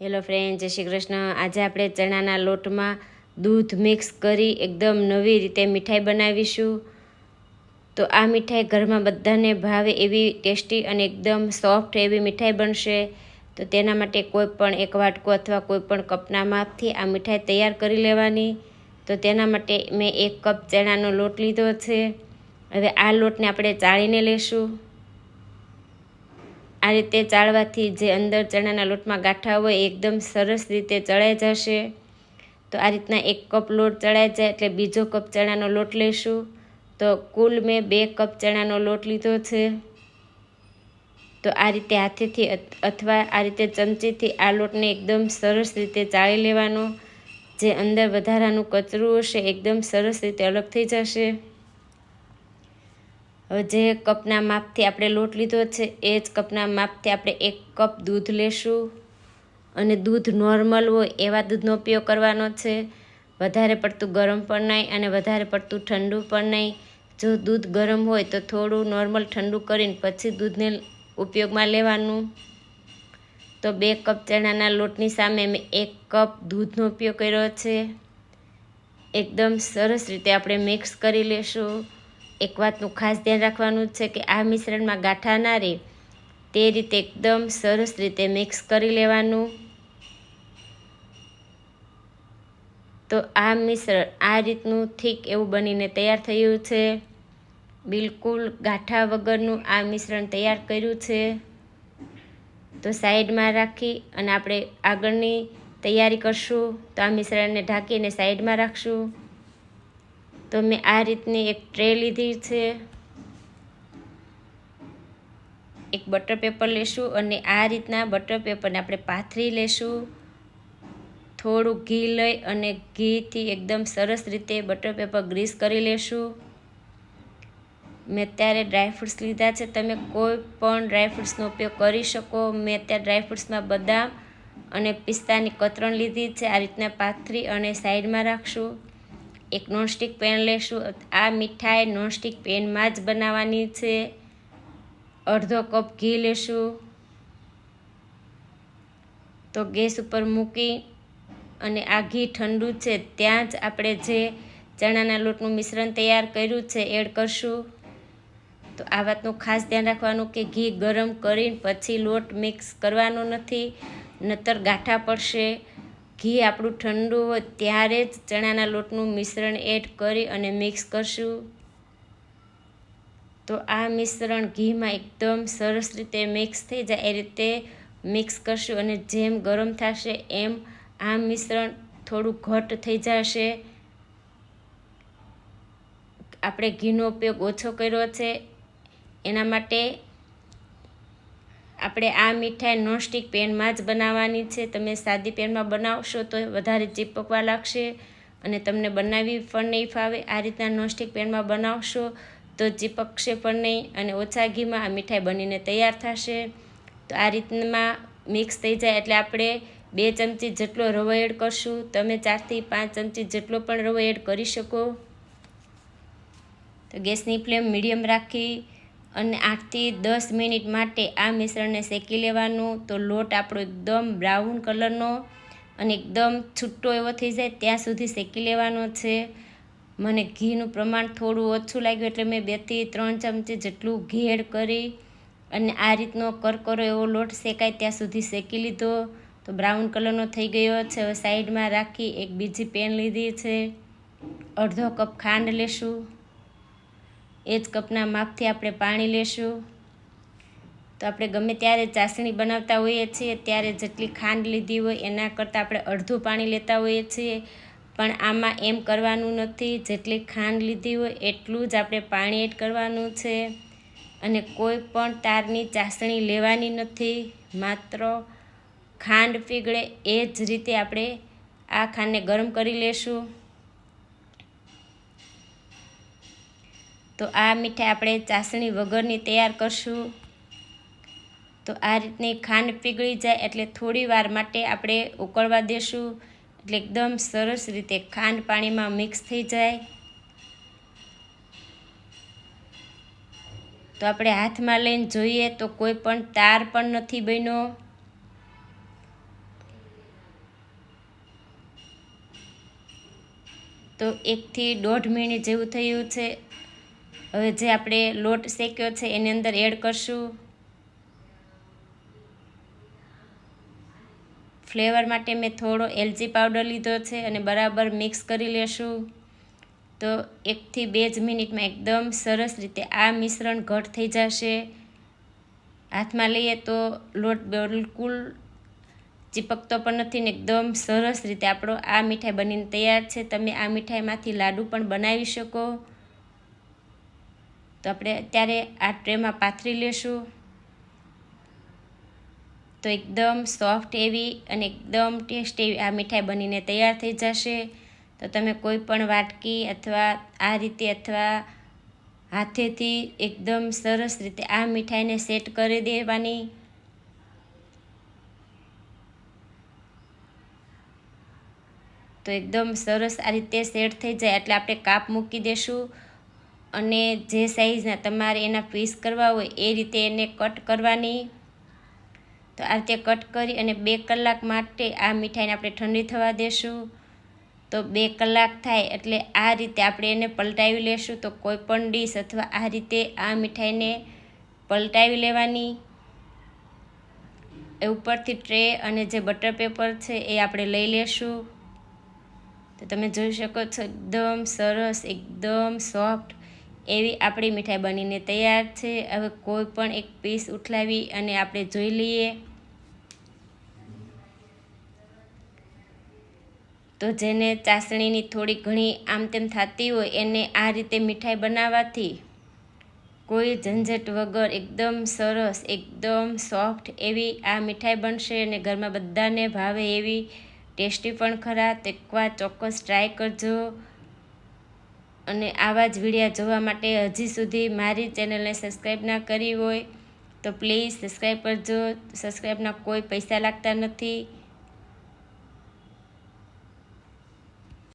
Hello friend, જય શ્રી કૃષ્ણ. આજે આપણે ચણાના લોટમાં દૂધ મિક્સ કરી એકદમ નવી રીતે મીઠાઈ બનાવીશું. તો આ મીઠાઈ ઘરમાં બધાને ભાવે એવી ટેસ્ટી અને એકદમ સોફ્ટ એવી મીઠાઈ બનશે. તો તેના માટે કોઈ પણ એક વાટકો અથવા કોઈ પણ કપના માપથી આ મીઠાઈ તૈયાર કરી લેવાની. તો તેના માટે મેં એક કપ ચણાનો લોટ લીધો છે. હવે આ લોટને આપણે ચાળીને લેશું. આ રીતે ચાળવાથી જે અંદર ચણાના લોટમાં ગાંઠા હોય એકદમ સરસ રીતે ચડાઈ જશે. તો આ રીતના એક કપ લોટ ચડાઈ જાય એટલે બીજો કપ ચણાનો લોટ લઈશું તો કુલ મેં બે કપ ચણાનો લોટ લીધો છે. તો આ રીતે હાથેથી અથવા આ રીતે ચમચીથી આ લોટને એકદમ સરસ રીતે ચાળી લેવાનો. જે અંદર વધારાનું કચરું હશે એકદમ સરસ રીતે અલગ થઈ જશે. હવે જે કપના માપથી આપણે લોટ લીધો છે, એ જ કપના માપથી આપણે એક કપ દૂધ લેશું. અને દૂધ નોર્મલ હોય એવા દૂધનો ઉપયોગ કરવાનો છે. વધારે પડતું ગરમ પણ નહીં અને વધારે પડતું ઠંડુ પણ નહીં. જો દૂધ ગરમ હોય તો થોડું નોર્મલ ઠંડુ કરીને પછી દૂધને ઉપયોગમાં લેવાનું. તો બે કપ ચણાના લોટની સામે મેં એક કપ દૂધનો ઉપયોગ કર્યો છે. એકદમ સરસ રીતે આપણે મિક્સ કરી લેશું. એક વાતનું ખાસ ધ્યાન રાખવાનું છે કે આ મિશ્રણમાં ગાંઠા ના રહે. તે રીતે એકદમ સરસ રીતે મિક્સ કરી લેવાનું. તો આ મિશ્રણ આ રીતનું ઠીક એવું બનીને તૈયાર થયું છે. બિલકુલ ગાંઠા વગરનું આ મિશ્રણ તૈયાર કર્યું છે. તો સાઈડમાં રાખી અને આપણે આગળની તૈયારી કરશું. તો આ મિશ્રણને ઢાંકીને સાઈડમાં રાખશું. તો મેં આ રીતની એક ટ્રે લીધી છે. એક બટર પેપર લેશું અને આ રીતના બટર પેપરને આપણે પાથરી લેશું. થોડું ઘી લઈ અને ઘીથી એકદમ સરસ રીતે બટર પેપર ગ્રીસ કરી લેશું. મેં અત્યારે ડ્રાયફ્રૂટ્સ લીધા છે. તમે કોઈ પણ ડ્રાયફ્રૂટ્સનો ઉપયોગ કરી શકો. મેં અત્યારે ડ્રાયફ્રૂટ્સમાં બદામ અને પિસ્તાની કતરણ લીધી છે. આ રીતના પાથરી અને સાઈડમાં રાખશું. એક નોનસ્ટિક પેન લેશું. આ મીઠાઈ નોનસ્ટિક પેનમાં જ બનાવવાની છે. અડધો કપ ઘી લેશું. તો ગેસ ઉપર મૂકી અને આ ઘી ઠંડુ છે ત્યાં જ આપણે જે ચણાના લોટનું મિશ્રણ તૈયાર કર્યું છે એડ કરશું. તો આ વાતનું ખાસ ધ્યાન રાખવાનું કે ઘી ગરમ કરીને પછી લોટ મિક્સ કરવાનો નથી, નતર ગાંઠા પડશે. ઘી આપણું ઠંડુ હોય ત્યારે જ ચણાના લોટનું મિશ્રણ એડ કરી અને મિક્સ કરશું. તો આ મિશ્રણ ઘીમાં એકદમ સરસ રીતે મિક્સ થઈ જાય, એ રીતે મિક્સ કરશું અને જેમ ગરમ થશે એમ આ મિશ્રણ થોડું ઘટ થઈ જશે. આપણે ઘીનો ઉપયોગ ઓછો કર્યો છે. એના માટે આપણે આ મીઠાઈ નોનસ્ટિક પેનમાં જ બનાવવાની છે. તમે સાદી પેનમાં બનાવશો તો વધારે ચીપકવા લાગશે અને તમને બનાવવી પણ નહીં ફાવે. આ રીતના નોનસ્ટિક પેનમાં બનાવશો તો ચીપકશે પણ નહીં અને ઓછા ઘીમાં આ મીઠાઈ બનીને તૈયાર થશે. તો આ રીતમાં મિક્સ થઈ જાય એટલે આપણે બે ચમચી જેટલો રવો એડ કરશું. તમે ચારથી પાંચ ચમચી જેટલો પણ રવો એડ કરી શકો. તો ગેસની ફ્લેમ મીડિયમ રાખી અને આઠથી દસ મિનિટ માટે આ મિશ્રણને શેકી લેવાનું. તો લોટ આપણો એકદમ બ્રાઉન કલરનો અને એકદમ છૂટો એવો થઈ જાય ત્યાં સુધી શેકી લેવાનો છે. મને ઘીનું પ્રમાણ થોડું ઓછું લાગ્યું એટલે મેં બેથી ત્રણ ચમચી જેટલું ઘી કરી અને આ રીતનો કરકરો એવો લોટ શેકાય ત્યાં સુધી શેકી લીધો. તો બ્રાઉન કલરનો થઈ ગયો છે. હવે સાઈડમાં રાખી એક બીજી પેન લીધી છે. અડધો કપ ખાંડ લેશું. એ જ કપના માપથી આપણે પાણી લેશું. તો આપણે ગમે ત્યારે ચાસણી બનાવતા હોઈએ છીએ, ત્યારે જેટલી ખાંડ લીધી હોય એના કરતાં આપણે અડધું પાણી લેતા હોઈએ છીએ. પણ આમાં એમ કરવાનું નથી, જેટલી ખાંડ લીધી હોય એટલું જ આપણે પાણી એડ કરવાનું છે. અને કોઈ પણ તારની ચાસણી લેવાની નથી, માત્ર ખાંડ પીગળે એ જ રીતે આપણે આ ખાંડને ગરમ કરી લેશું. તો આ મીઠાઈ આપણે ચાસણી વગરની તૈયાર કરશું. તો આ રીતની ખાંડ પીગળી જાય એટલે થોડી વાર માટે આપણે ઉકળવા દેશું. એટલે એકદમ સરસ રીતે ખાંડ પાણીમાં મિક્સ થઈ જાય. તો આપણે હાથમાં લઈને જોઈએ તો કોઈ પણ તાર પણ નથી બન્યો. તો એકથી દોઢ મિનિટ જેવું થયું છે. હવે જે આપણે લોટ શેક્યો છે, એની અંદર એડ કરશું. ફ્લેવર માટે મેં થોડો એલચી પાવડર લીધો છે અને બરાબર મિક્સ કરી લેશું. તો એકથી બે જ મિનિટમાં એકદમ સરસ રીતે આ મિશ્રણ ઘટ થઈ જશે. હાથમાં લઈએ તો લોટ બિલકુલ ચીપકતો પણ નથી ને એકદમ સરસ રીતે આપણો આ મીઠાઈ બનીને તૈયાર છે. તમે આ મીઠાઈમાંથી લાડુ પણ બનાવી શકો. તો આપણે અત્યારે આ ટ્રેમાં પાથરી લેશું. તો એકદમ સોફ્ટ એવી અને એકદમ ટેસ્ટ એવી આ મીઠાઈ બનીને તૈયાર થઈ જશે. તો તમે કોઈ પણ વાટકી અથવા આ રીતે અથવા હાથેથી એકદમ સરસ રીતે આ મીઠાઈને સેટ કરી દેવાની. તો એકદમ સરસ આ રીતે સેટ થઈ જાય એટલે આપણે કાપ મૂકી દેશું. અને જે સાઈઝના તમારે એના પીસ કરવા હોય, એ રીતે એને કટ કરવાની. તો આ રીતે કટ કરી અને બે કલાક માટે આ મીઠાઈને આપણે ઠંડી થવા દેશું. તો બે કલાક થાય એટલે આ રીતે આપણે એને પલટાવી લેશું. તો કોઈ પણ ડીશ અથવા આ રીતે આ મીઠાઈને પલટાવી લેવાની. એ ઉપરથી ટ્રે અને જે બટર પેપર છે એ આપણે લઈ લેશું. તો તમે જોઈ શકો છો, એકદમ સરસ, એકદમ સોફ્ટ એવી આપણી મીઠાઈ બનીને તૈયાર છે. હવે કોઈ પણ એક પીસ ઉઠલાવી અને આપણે જોઈ લઈએ. તો જેને ચાસણીની થોડી ઘણી આમ તેમ થતી હોય એને આ રીતે મીઠાઈ બનાવવાથી કોઈ ઝંઝટ વગર એકદમ સરસ, એકદમ સોફ્ટ એવી આ મીઠાઈ બનશે અને ઘરમાં બધાને ભાવે એવી ટેસ્ટી પણ ખરા. તો એકવાર ચોક્કસ ટ્રાય કરજો. અને આવા જ વિડીયા જોવા માટે હજી સુધી મારી ચેનલને સબસ્ક્રાઈબ ના કરી હોય તો પ્લીઝ સબસ્ક્રાઈબ કરજો. સબસ્ક્રાઈબના કોઈ પૈસા લાગતા નથી.